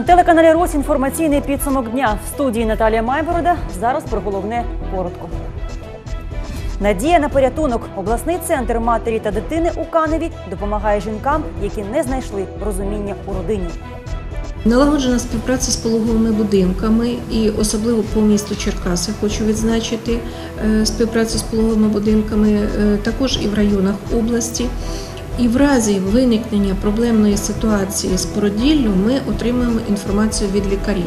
На телеканалі Рось інформаційний підсумок дня в студії Наталія Майборода. Зараз про головне коротко. Надія на порятунок. Обласний центр матері та дитини у Каневі допомагає жінкам, які не знайшли розуміння у родині. Налагоджена співпраця з пологовими будинками і особливо по місту Черкаси хочу відзначити е, співпрацю з пологовими будинками е, також і в районах області. І в разі виникнення проблемної ситуації з породіллю ми отримуємо інформацію від лікарів.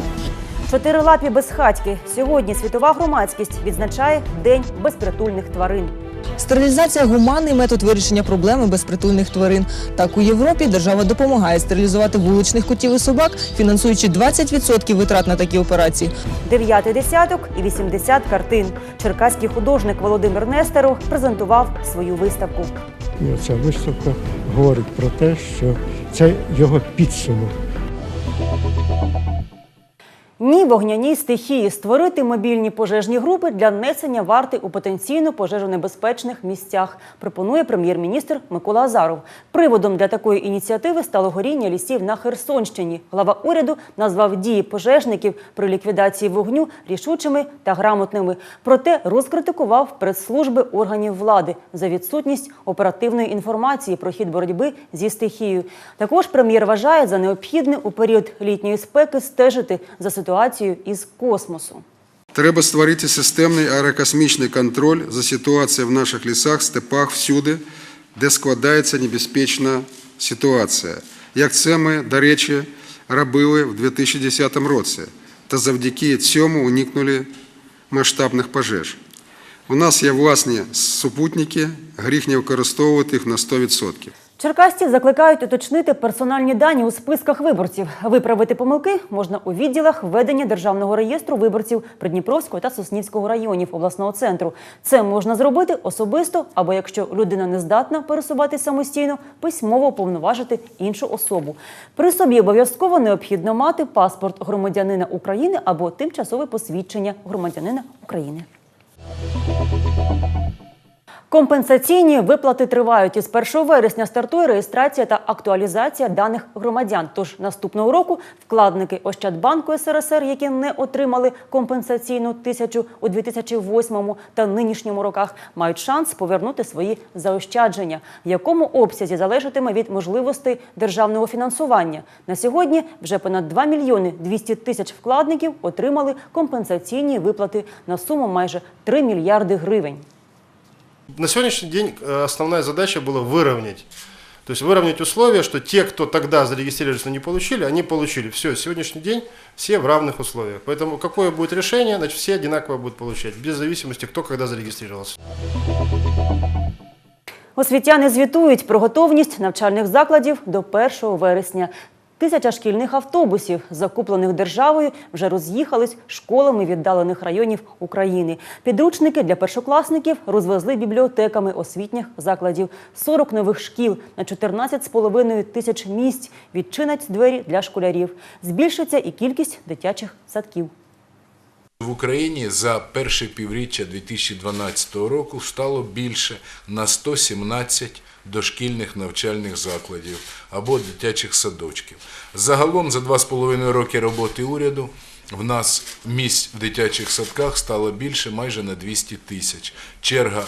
Чотирилапі безхатьки. Сьогодні світова громадськість відзначає День безпритульних тварин. Стерилізація гуманний метод вирішення проблеми безпритульних тварин. Так у Європі держава допомагає стерилізувати вуличних котів і собак, фінансуючи 20% витрат на такі операції. Дев'ятий десяток і 80 картин. Черкаський художник Володимир Нестеров презентував свою виставку. І оця виставка говорить про те, що це його підсумок. Ні вогняній стихії створити мобільні пожежні групи для несення варти у потенційно пожежонебезпечних місцях. Пропонує прем'єр-міністр Микола Азаров. Приводом для такої ініціативи стало горіння лісів на Херсонщині. Глава уряду назвав дії пожежників при ліквідації вогню рішучими та грамотними. Проте розкритикував прес-служби органів влади за відсутність оперативної інформації про хід боротьби зі стихією. Також прем'єр вважає за необхідне у період літньої спеки стежити за ситуацією із космосу. Треба створити системний аерокосмічний контроль за ситуацією в наших лісах, степах, всюди, де складається небезпечна ситуація. Як це ми, до речі, робили в 2010 році, та завдяки цьому уникнули масштабних пожеж. У нас є власні супутники, гріх не використовувати їх на 100%. Черкасці закликають уточнити персональні дані у списках виборців. Виправити помилки можна у відділах ведення державного реєстру виборців Придніпровського та Соснівського районів обласного центру. Це можна зробити особисто, або якщо людина не здатна пересувати самостійно, письмово уповноважити іншу особу. При собі обов'язково необхідно мати паспорт громадянина України або тимчасове посвідчення громадянина України. Компенсаційні виплати тривають. Із 1 вересня стартує реєстрація та актуалізація даних громадян. Тож наступного року вкладники Ощадбанку СРСР, які не отримали компенсаційну тисячу у 2008 та нинішньому роках, мають шанс повернути свої заощадження, в якому обсязі залежатиме від можливостей державного фінансування. На сьогодні вже понад 2 мільйони 200 тисяч вкладників отримали компенсаційні виплати на суму майже 3 мільярди гривень. На сегодняшний день э, основная задача была выровнять. То есть выровнять условия, что те, кто тогда зарегистрировались, но не получили, они получили. Все, сегодняшний день все в равных условиях. Поэтому какое будет решение, значит все одинаково будут получать, без зависимости, кто когда зарегистрировался. Освітяни звітують про готовність навчальних закладів до 1 вересня. Тисяча шкільних автобусів, закуплених державою, вже роз'їхались школами віддалених районів України. Підручники для першокласників розвезли бібліотеками освітніх закладів. 40 нових шкіл на 14,5 тисяч місць відчинять двері для школярів. Збільшиться і кількість дитячих садків. В Україні за перше півріччя 2012 року стало більше на 117 дошкільних навчальних закладів або дитячих садочків. Загалом за два з половиною роки роботи уряду в нас місць в дитячих садках стало більше майже на 200 тисяч. Черга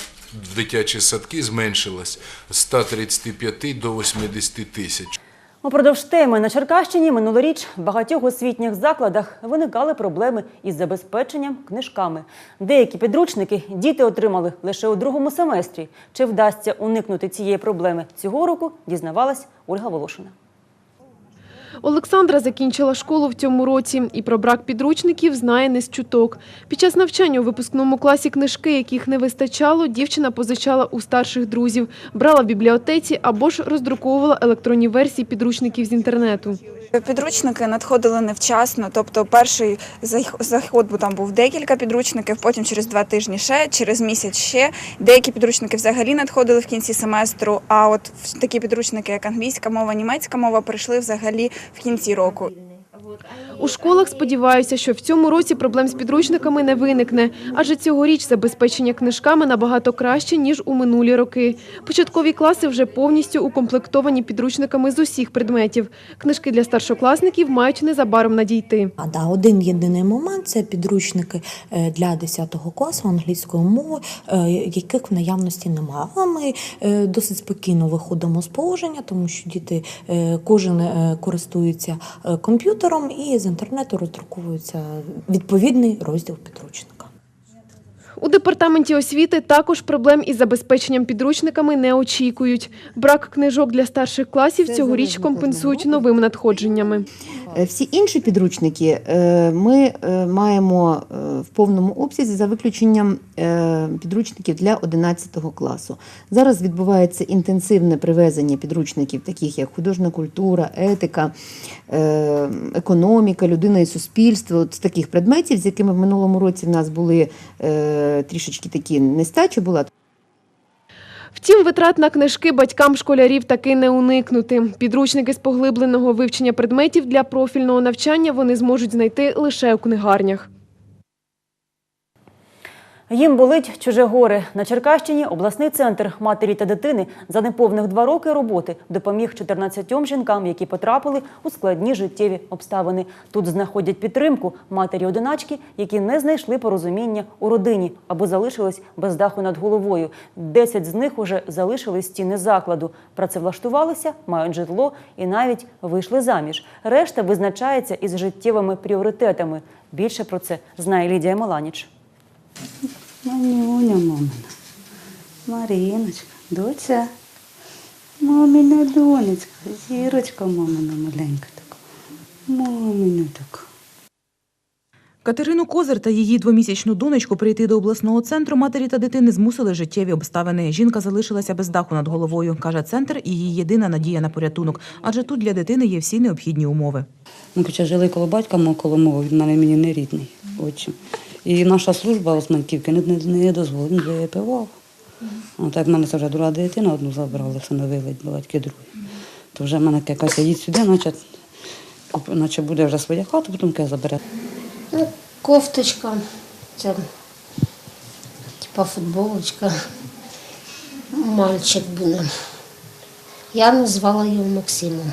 в дитячі садки зменшилась з 135 до 80 тисяч. Упродовж теми на Черкащині минулоріч в багатьох освітніх закладах виникали проблеми із забезпеченням книжками. Деякі підручники діти отримали лише у другому семестрі. Чи вдасться уникнути цієї проблеми цього року, дізнавалась Ольга Волошина. Олександра закінчила школу в цьому році і про брак підручників знає не з чуток. Під час навчання у випускному класі книжки, яких не вистачало, дівчина позичала у старших друзів, брала в бібліотеці або ж роздруковувала електронні версії підручників з інтернету. Підручники надходили невчасно, тобто перший заход там був декілька підручників, потім через два тижні ще, через місяць ще. Деякі підручники взагалі надходили в кінці семестру. А от такі підручники, як англійська мова, німецька мова, прийшли взагалі в кінці року. У школах сподіваються, що в цьому році проблем з підручниками не виникне, адже цьогоріч забезпечення книжками набагато краще, ніж у минулі роки. Початкові класи вже повністю укомплектовані підручниками з усіх предметів. Книжки для старшокласників мають незабаром надійти. А один єдиний момент це підручники е, для 10 класу англійської мови, е, яких в наявності немає. Але ми е, досить спокійно виходимо з положення, тому що діти кожен користується комп'ютером і з інтернету роздруковується відповідний розділ підручника. У департаменті освіти також проблем із забезпеченням підручниками не очікують. Брак книжок для старших класів цьогоріч компенсують новими надходженнями. Е, Всі інші підручники е, ми е, маємо в повному обсязі за виключенням е, підручників для 11 класу. Зараз відбувається інтенсивне привезення підручників, таких як художня культура, етика, е, економіка, людина і суспільство, от з таких предметів, з якими в минулому році в нас були е, трішечки такі нестача була. Втім, витрат на книжки батькам школярів таки не уникнути. Підручники з поглибленого вивчення предметів для профільного навчання вони зможуть знайти лише у книгарнях. Їм болить чуже горе. На Черкащині обласний центр матері та дитини за неповних два роки роботи допоміг 14 жінкам, які потрапили у складні життєві обставини. Тут знаходять підтримку матері-одиначки, які не знайшли порозуміння у родині або залишились без даху над головою. Десять з них уже залишили стіни закладу, працевлаштувалися, мають житло і навіть вийшли заміж. Решта визначається із життєвими пріоритетами. Більше про це знає Лідія Маланіч. Манюня мамина, Маріночка, доця, мамина донечка, зірочка мамина маленька така, мамина така. Катерину Козир та її двомісячну донечку прийти до обласного центру матері та дитини змусили життєві обставини. Жінка залишилася без даху над головою. Каже, центр і її єдина надія на порятунок, адже тут для дитини є всі необхідні умови. Ми хоча жили коло батька мого коло мого, він мене мені не рідний отчим. І наша служба Османківки не, не, не дозволила, випивав. А так в мене це вже друга дитина, одну забрали, встановили, батьки другі. То вже в мене якась їдь сюди, наче, наче буде вже своя хата, потім ке забере. Ну, кофточка, це типа футболочка. Мальчик буде. Я назвала його Максимом.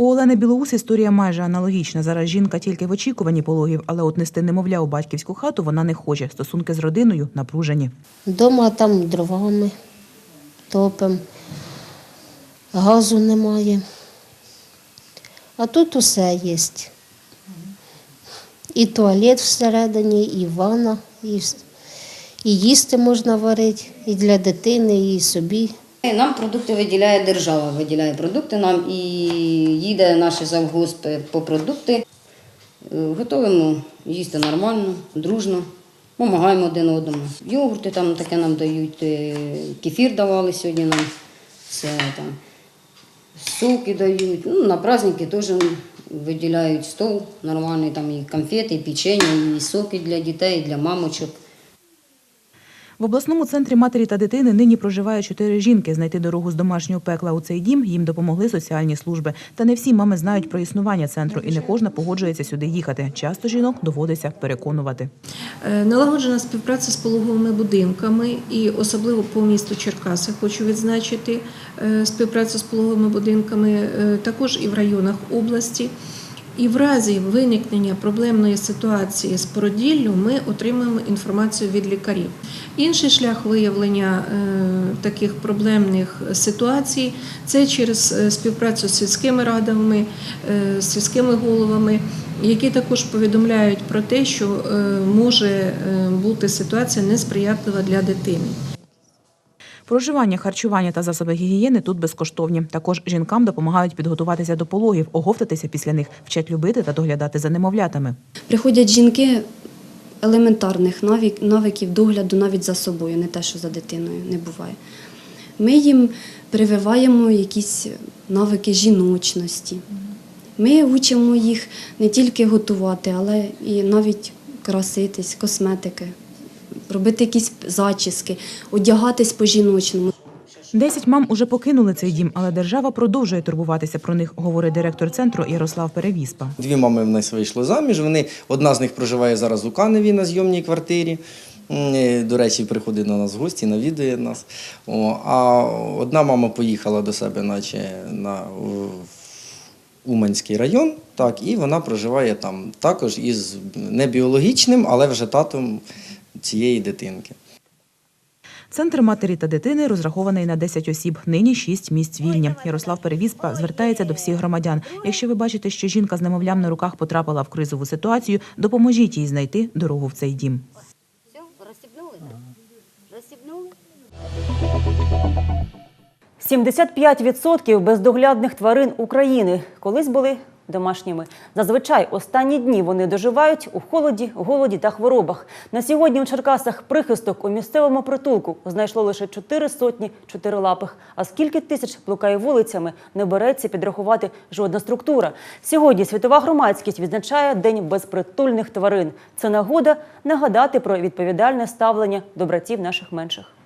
У Олени Білоус історія майже аналогічна. Зараз жінка тільки в очікуванні пологів, але от нести немовля у батьківську хату вона не хоче. Стосунки з родиною напружені. Дома там дровами топим, газу немає. А тут усе є. І туалет всередині, і ванна, і, і їсти можна варити, і для дитини, і собі. Нам продукти виділяє держава, виділяє продукти нам і їде наш завгосп по продукти. Е, Готуємо їсти нормально, дружно, допомагаємо один одному. Йогурти там таке нам дають, е, кефір давали сьогодні нам, все там, соки дають. Ну, на праздники теж виділяють стол нормальний, там і конфети, і печення, і соки для дітей, і для мамочок. В обласному центрі матері та дитини нині проживає чотири жінки. Знайти дорогу з домашнього пекла у цей дім їм допомогли соціальні служби. Та не всі мами знають про існування центру, і не кожна погоджується сюди їхати. Часто жінок доводиться переконувати. Е, Налагоджена співпраця з пологовими будинками і особливо по місту Черкаси хочу відзначити е, співпрацю з пологовими будинками, е, також і в районах області. І в разі виникнення проблемної ситуації з породіллю ми отримуємо інформацію від лікарів. Інший шлях виявлення е, таких проблемних ситуацій це через е, співпрацю з сільськими радами, е, сільськими головами, які також повідомляють про те, що може бути ситуація несприятлива для дитини. Проживання, харчування та засоби гігієни тут безкоштовні. Також жінкам допомагають підготуватися до пологів, оговтатися після них, вчать любити та доглядати за немовлятами. Приходять жінки елементарних навиків догляду навіть за собою, не те, що за дитиною не буває. Ми їм прививаємо якісь навики жіночності. Ми учимо їх не тільки готувати, але і навіть краситись, косметики, робити якісь зачіски, одягатись по-жіночному. Десять мам уже покинули цей дім, але держава продовжує турбуватися про них, говорить директор центру Ярослав Перевіспа. Дві мами в нас вийшли заміж. Вони одна з них проживає зараз у Каневі на зйомній квартирі. До речі, приходить до нас в гості, навідує нас. О, а одна мама поїхала до себе, наче на Уманський район, так, і вона проживає там також із не біологічним, але вже татом цієї дитинки. Центр матері та дитини розрахований на 10 осіб. Нині 6 місць вільні. Ярослав Перевіспа звертається до всіх громадян. Якщо ви бачите, що жінка з немовлям на руках потрапила в кризову ситуацію, допоможіть їй знайти дорогу в цей дім. Все, розсібнули? Розсібнули? 75% бездоглядних тварин України колись були домашніми. Зазвичай останні дні вони доживають у холоді, голоді та хворобах. На сьогодні у Черкасах прихисток у місцевому притулку знайшло лише чотири сотні чотирилапих. А скільки тисяч блукає вулицями, не береться підрахувати жодна структура. Сьогодні світова громадськість відзначає День безпритульних тварин. Це нагода нагадати про відповідальне ставлення до братів наших менших.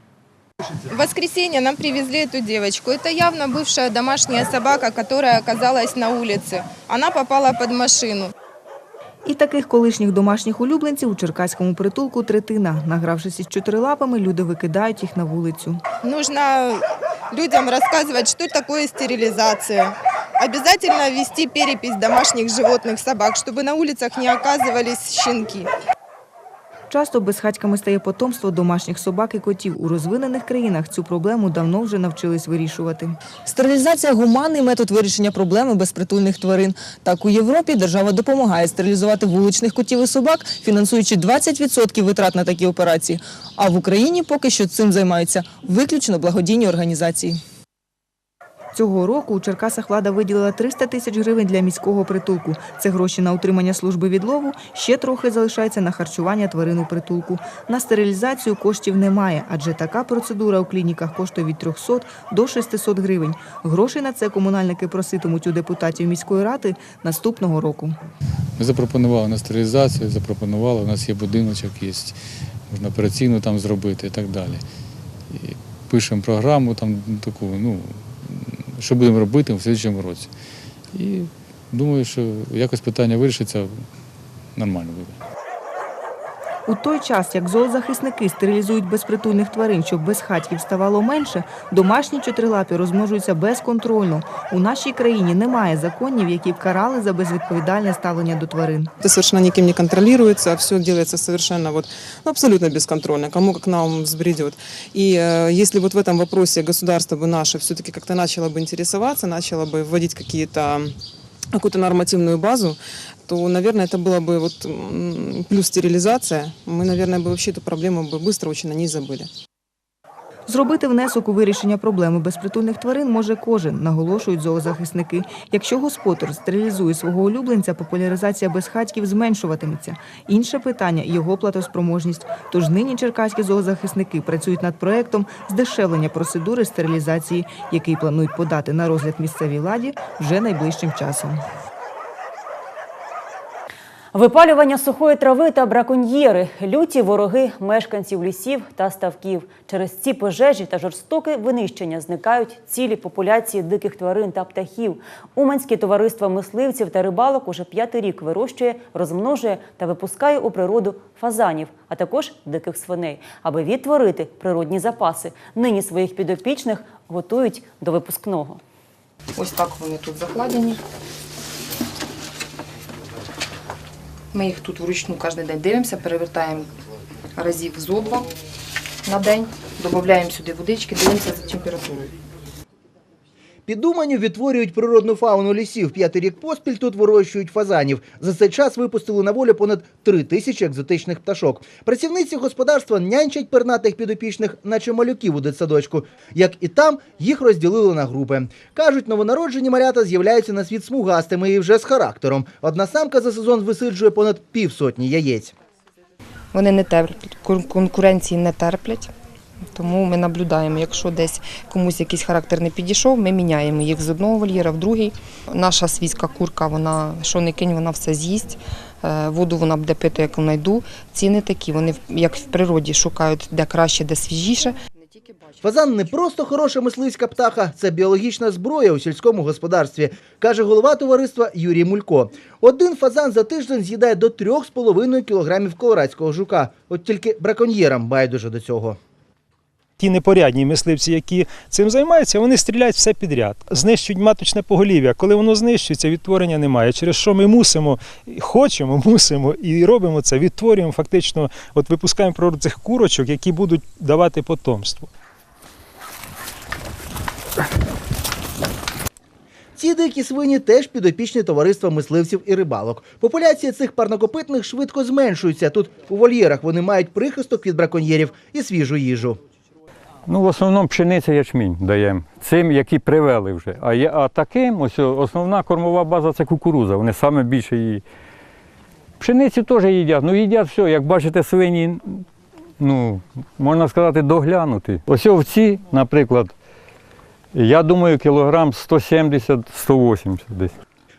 В воскресенье нам привезли эту девочку. Это явно бывшая домашняя собака, которая оказалась на улице. Она попала под машину. І таких колишніх домашніх улюбленців у черкаському притулку третина. Награвшись із чотирилапами, люди викидають їх на вулицю. Нужно людям рассказывать, что такое стерилизация. Обязательно вести перепись домашних животных собак, чтобы на улицах не оказывались щенки. Часто безхатьками стає потомство домашніх собак і котів. У розвинених країнах цю проблему давно вже навчились вирішувати. Стерилізація гуманний метод вирішення проблеми безпритульних тварин. Так у Європі держава допомагає стерилізувати вуличних котів і собак, фінансуючи 20% витрат на такі операції. А в Україні поки що цим займаються виключно благодійні організації. Цього року у Черкасах влада виділила 300 тисяч гривень для міського притулку. Це гроші на утримання служби відлову, ще трохи залишається на харчування тварин у притулку. На стерилізацію коштів немає, адже така процедура у клініках коштує від 300 до 600 гривень. Грошей на це комунальники проситимуть у депутатів міської ради наступного року. Ми запропонували на стерилізацію, запропонували, у нас є будиночок, є, можна операційну там зробити і так далі. І пишемо програму там таку, ну, що будемо робити в слідчому році. І думаю, що якось питання вирішиться, нормально буде. У той час, як зоозахисники стерилізують безпритульних тварин, щоб безхатьків ставало менше, домашні чотирилапі розмножуються безконтрольно. У нашій країні немає законів, які б карали за безвідповідальне ставлення до тварин. Это совершенно никем не контролируется, а все делается совершенно вот, ну, абсолютно бесконтрольно, кому как нам взбредет. И э, если вот в этом вопросе государство бы наше все-таки как-то начало бы интересоваться, начало бы вводить какие-то какую-то нормативную базу, то, наверное, это было бы вот м, плюс стерилизация. Мы, наверное, бы вообще эту проблему бы быстро очень на ней забыли. Зробити внесок у вирішення проблеми безпритульних тварин може кожен, наголошують зоозахисники. Якщо господар стерилізує свого улюбленця, популяризація безхатьків зменшуватиметься. Інше питання його платоспроможність. Тож нині черкаські зоозахисники працюють над проектом здешевлення процедури стерилізації, який планують подати на розгляд місцевій владі вже найближчим часом. Випалювання сухої трави та браконьєри – люті вороги мешканців лісів та ставків. Через ці пожежі та жорстоке винищення зникають цілі популяції диких тварин та птахів. Уманське товариство мисливців та рибалок уже п'ятий рік вирощує, розмножує та випускає у природу фазанів, а також диких свиней, аби відтворити природні запаси. Нині своїх підопічних готують до випускного. Ось так вони тут закладені. Ми їх тут вручну кожен день дивимося, перевертаємо разів зо два на день, додаємо сюди водички, дивимося за температурою. Під відтворюють природну фауну лісів. П'ятий рік поспіль тут вирощують фазанів. За цей час випустили на волю понад три тисячі екзотичних пташок. Працівниці господарства нянчать пернатих підопічних, наче малюків у дитсадочку. Як і там, їх розділили на групи. Кажуть, новонароджені малята з'являються на світ смугастими і вже з характером. Одна самка за сезон висиджує понад півсотні яєць. Вони не терплять, конкуренції не терплять. Тому ми наблюдаємо, якщо десь комусь якийсь характер не підійшов, ми міняємо їх з одного вольєра в другий. Наша свійська курка, вона що не кинь, вона все з'їсть. Е, Воду вона буде пити, як знайду. Ціни такі, вони як в природі шукають де краще, де свіжіше. Фазан не просто хороша мисливська птаха, це біологічна зброя у сільському господарстві, каже голова товариства Юрій Мулько. Один фазан за тиждень з'їдає до 3,5 кілограмів колорадського жука. От тільки браконьєрам байдуже до цього. Ті непорядні мисливці, які цим займаються, вони стріляють все підряд. Знищують маточне поголів'я. Коли воно знищується, відтворення немає. Через що ми мусимо, хочемо, мусимо і робимо це, відтворюємо фактично, от випускаємо природу цих курочок, які будуть давати потомство. Ці дикі свині теж підопічні товариства мисливців і рибалок. Популяція цих парнокопитних швидко зменшується. Тут у вольєрах вони мають прихисток від браконьєрів і свіжу їжу. Ну, в основному пшениця ячмінь даємо. Цим, які привели вже. А, є, а таким, ось основна кормова база це кукуруза. Вони саме більше її. Пшениці теж їдять. Ну їдять все. Як бачите, свині, ну, можна сказати, доглянути. Ось овці, наприклад, я думаю, кілограм 170-180 десь.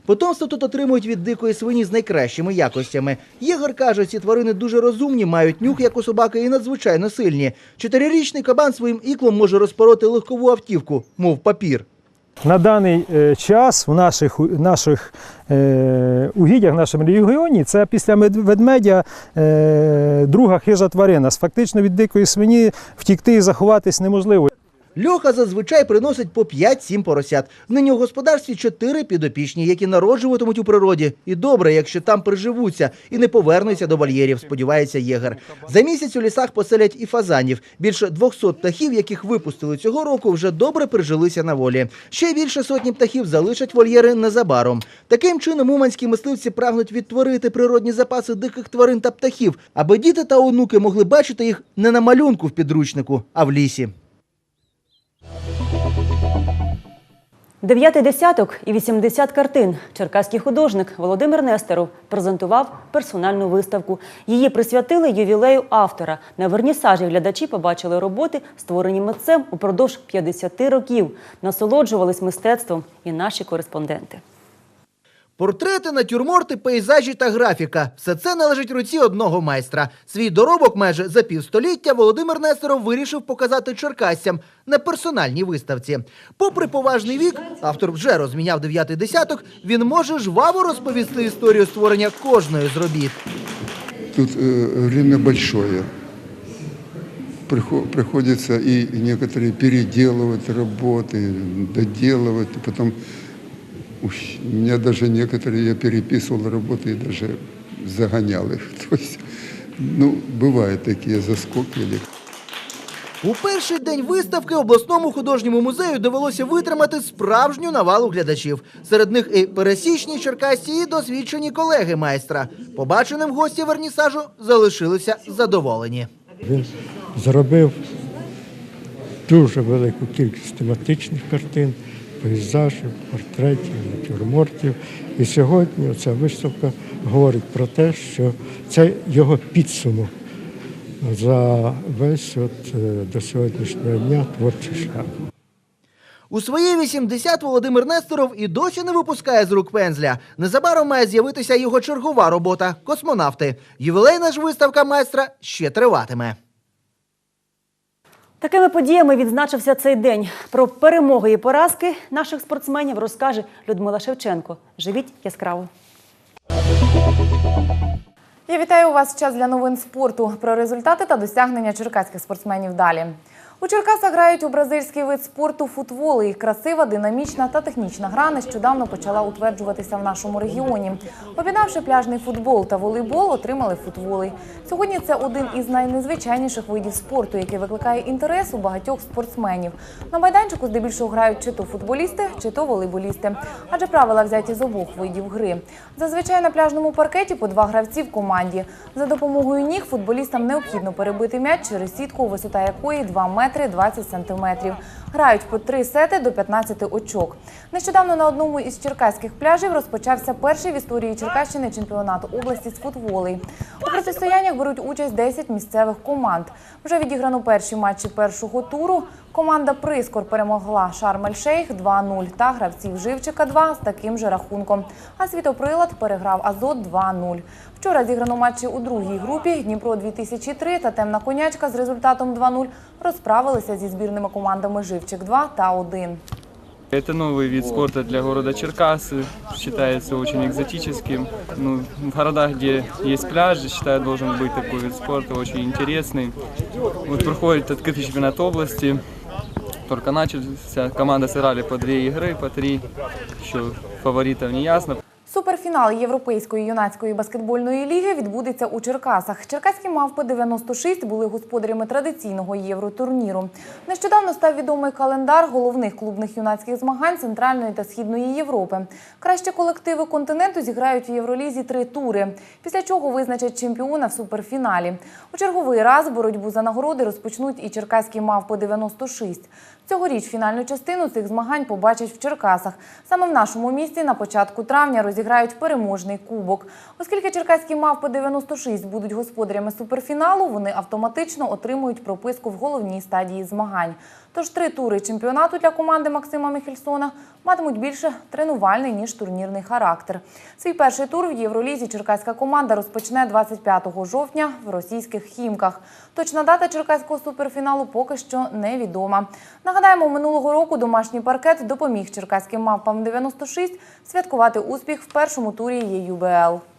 Потомство тут отримують від дикої свині з найкращими якостями. Єгор каже, ці тварини дуже розумні, мають нюх, як у собаки, і надзвичайно сильні. Чотирирічний кабан своїм іклом може розпороти легкову автівку, мов папір. На даний е, час в наших, наших е, угіддях, в нашому регіоні, це після мед- ведмедя е, друга хижа тварина. Фактично від дикої свині втікти і заховатись неможливо. Льоха зазвичай приносить по 5-7 поросят. Нині у господарстві чотири підопічні, які народжуватимуть у природі. І добре, якщо там приживуться і не повернуться до вольєрів, сподівається єгер. За місяць у лісах поселять і фазанів. Більше 200 птахів, яких випустили цього року, вже добре прижилися на волі. Ще більше сотні птахів залишать вольєри незабаром. Таким чином уманські мисливці прагнуть відтворити природні запаси диких тварин та птахів, аби діти та онуки могли бачити їх не на малюнку в підручнику, а в лісі. Дев'ятий десяток і 80 картин. Черкаський художник Володимир Нестеров презентував персональну виставку. Її присвятили ювілею автора. На вернісажі глядачі побачили роботи, створені митцем упродовж 50 років. Насолоджувались мистецтвом і наші кореспонденти. Портрети, натюрморти, пейзажі та графіка – все це належить руці одного майстра. Свій доробок майже за півстоліття Володимир Нестеров вирішив показати черкасцям на персональній виставці. Попри поважний вік, автор вже розміняв дев'ятий десяток, він може жваво розповісти історію створення кожної з робіт. Тут э, время большое. Прихо- Приходится и некоторые переделывать работы, доделывать. И потом уж, у меня даже некоторые, я переписывал работы и даже загонял их. То есть, ну, бывают такие заскоки. или У перший день виставки обласному художньому музею довелося витримати справжню навалу глядачів. Серед них і пересічні черкасці, і досвідчені колеги майстра. Побаченим гості вернісажу залишилися задоволені. Він зробив дуже велику кількість тематичних картин, пейзажів, портретів, натюрмортів. І сьогодні ця виставка говорить про те, що це його підсумок за весь от, е, до сьогоднішнього дня творчий шлях. У свої 80 Володимир Несторов і досі не випускає з рук пензля. Незабаром має з'явитися його чергова робота космонавти. Ювілейна ж виставка майстра ще триватиме. Такими подіями відзначився цей день. Про перемоги і поразки наших спортсменів розкаже Людмила Шевченко. Живіть яскраво. Я вітаю вас. Час для новин спорту. Про результати та досягнення черкаських спортсменів далі. У Черкасах грають у бразильський вид спорту футбол. І красива, динамічна та технічна гра нещодавно почала утверджуватися в нашому регіоні. Об'єднавши пляжний футбол та волейбол, отримали футволи. Сьогодні це один із найнезвичайніших видів спорту, який викликає інтерес у багатьох спортсменів. На майданчику здебільшого грають чи то футболісти, чи то волейболісти, адже правила взяті з обох видів гри. Зазвичай на пляжному паркеті по два гравці в команді. За допомогою ніг футболістам необхідно перебити м'яч через сітку, висота якої 2 метри 20 сантиметрів. Грають по три сети до 15 очок. Нещодавно на одному із черкаських пляжів розпочався перший в історії Черкащини чемпіонат області з футволей. У протистояннях беруть участь 10 місцевих команд. Вже відіграно перші матчі першого туру. Команда Прискор перемогла Шарм-Ель-Шейх 2-0 та гравців Живчика 2 з таким же рахунком. А Світоприлад переграв Азот 2-0. Вчора зіграно матчі у другій групі Дніпро 2003 та Темна конячка з результатом 2-0 розправилися зі збірними командами Живчик-2 та 1. Это новый вид спорта для города Черкасы, считается очень экзотическим. Ну, в городах, где есть пляжи, считаю, должен быть такой вид спорта, очень интересный. Вот проходит открытый чемпионат области, только начался, команды сыграли по две игры, по три, еще фаворитов не ясно. Суперфінал Європейської юнацької баскетбольної ліги відбудеться у Черкасах. Черкаські мавпи 96 були господарями традиційного євротурніру. Нещодавно став відомий календар головних клубних юнацьких змагань Центральної та Східної Європи. Кращі колективи континенту зіграють у Євролізі три тури, після чого визначать чемпіона в суперфіналі. У черговий раз боротьбу за нагороди розпочнуть і черкаські мавпи 96. Цьогоріч фінальну частину цих змагань побачать в Черкасах. Саме в нашому місті на початку травня розіграють переможний кубок. Оскільки черкаські мавпи 96 будуть господарями суперфіналу, вони автоматично отримують прописку в головній стадії змагань. Тож три тури чемпіонату для команди Максима Міхельсона матимуть більше тренувальний ніж турнірний характер. Свій перший тур в Євролізі черкаська команда розпочне 25 жовтня в російських хімках. Точна дата черкаського суперфіналу поки що невідома. Нагадаємо, минулого року домашній паркет допоміг черкаським мавпам 96 святкувати успіх в першому турі ЄЮБЛ.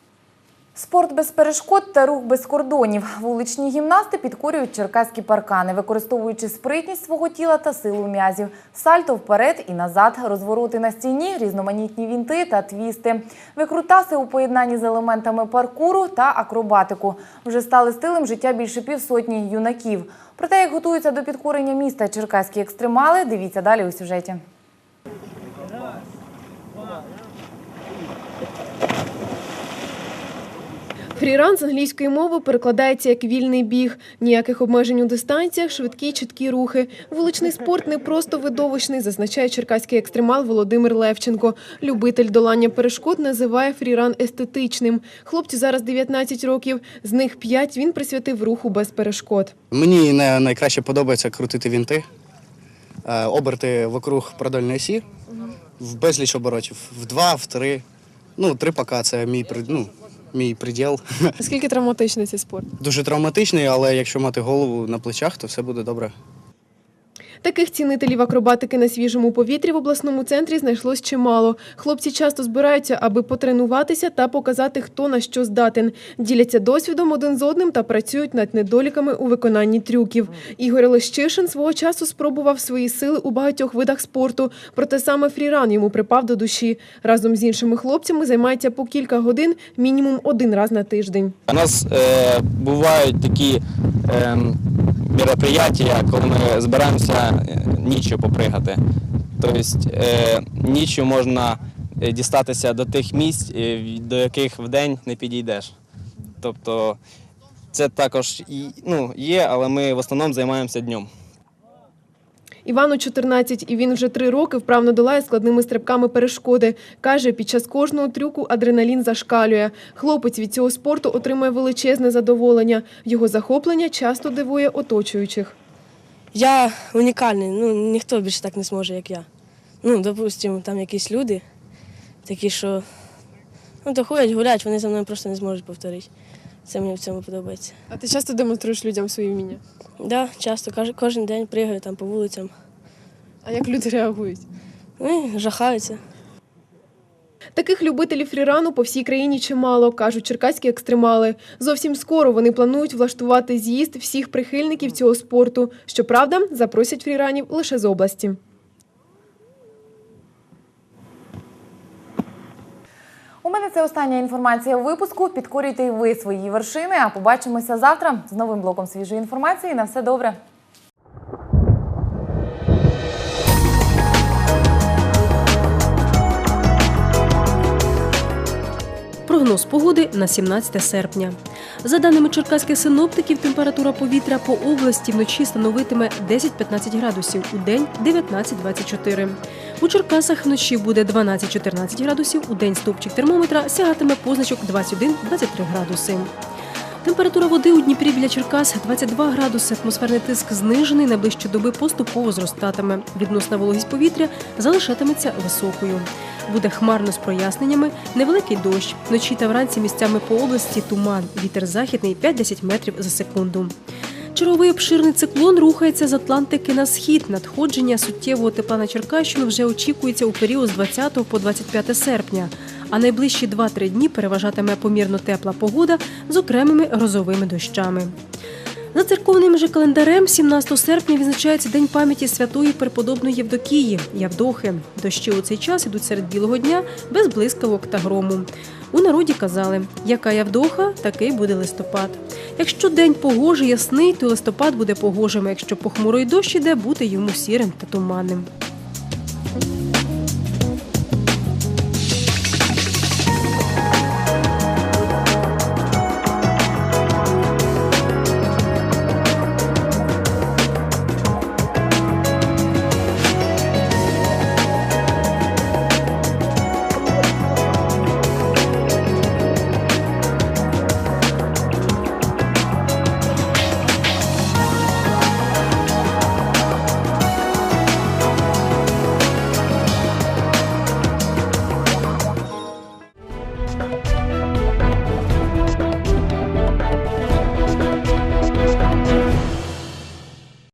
Спорт без перешкод та рух без кордонів. Вуличні гімнасти підкорюють черкаські паркани, використовуючи спритність свого тіла та силу м'язів. Сальто вперед і назад, розвороти на стіні, різноманітні вінти та твісти. Викрутаси у поєднанні з елементами паркуру та акробатику. Вже стали стилем життя більше півсотні юнаків. Про те, як готуються до підкорення міста черкаські екстремали, дивіться далі у сюжеті. Фріран з англійської мови перекладається як вільний біг. Ніяких обмежень у дистанціях, швидкі чіткі рухи. Вуличний спорт не просто видовищний, зазначає черкаський екстремал Володимир Левченко. Любитель долання перешкод називає фріран естетичним. Хлопцю зараз 19 років, з них 5 він присвятив руху без перешкод. Мені найкраще подобається крутити вінти, е, оберти вокруг продольної осі в безліч оборотів. В два, в три. Ну, три поки це мій, ну, мій приділ. Наскільки травматичний цей спорт? Дуже травматичний, але якщо мати голову на плечах, то все буде добре. Таких цінителів акробатики на свіжому повітрі в обласному центрі знайшлось чимало. Хлопці часто збираються, аби потренуватися та показати, хто на що здатен. Діляться досвідом один з одним та працюють над недоліками у виконанні трюків. Ігор Лещишин свого часу спробував свої сили у багатьох видах спорту, проте саме фріран йому припав до душі. Разом з іншими хлопцями займається по кілька годин, мінімум один раз на тиждень. У нас е, бувають такі е, мероприятия, коли ми збираємося е, ніччю попригати. Тобто е, ніччю можна е, дістатися до тих місць, до яких вдень не підійдеш. Тобто це також ну, є, але ми в основному займаємося днем. Івану 14, і він вже три роки вправно долає складними стрибками перешкоди. Каже, під час кожного трюку адреналін зашкалює. Хлопець від цього спорту отримує величезне задоволення. Його захоплення часто дивує оточуючих. Я унікальний, ну ніхто більше так не зможе, як я. Ну, допустимо, там якісь люди, такі, що ну, то ходять, гулять, вони за мною просто не зможуть повторити. Це мені в цьому подобається. А ти часто демонструєш людям свої вміння? Так, да, часто, кож- кожен день пригаю там по вулицям. А як люди реагують? Ну, жахаються. Таких любителів фрірану по всій країні чимало, кажуть черкаські екстремали. Зовсім скоро вони планують влаштувати з'їзд всіх прихильників цього спорту. Щоправда, запросять фріранів лише з області. У мене це остання інформація у випуску. Підкорюйте і ви свої вершини. А побачимося завтра з новим блоком свіжої інформації. На все добре. Прогноз погоди на 17 серпня. За даними черкаських синоптиків, температура повітря по області вночі становитиме 10-15 градусів, у день 19-24. У Черкасах вночі буде 12-14 градусів, у день стопчик термометра сягатиме позначок 21-23 градуси. Температура води у Дніпрі біля Черкас 22 градуси. Атмосферний тиск знижений. Найближчі доби поступово зростатиме. Відносна вологість повітря залишатиметься високою. Буде хмарно з проясненнями, невеликий дощ. Вночі та вранці місцями по області туман. Вітер західний 5-10 метрів за секунду. Черговий обширний циклон рухається з Атлантики на схід. Надходження суттєвого тепла на Черкащину вже очікується у період з 20 по 25 серпня. А найближчі 2-3 дні переважатиме помірно тепла погода з окремими грозовими дощами. За церковним же календарем 17 серпня відзначається День пам'яті святої преподобної Євдокії Явдохи. Дощі у цей час ідуть серед білого дня без блискавок та грому. У народі казали, яка Явдоха, такий буде листопад. Якщо день погожий, ясний, то листопад буде погожим, а якщо похмурий дощ іде, буде йому сірим та туманним.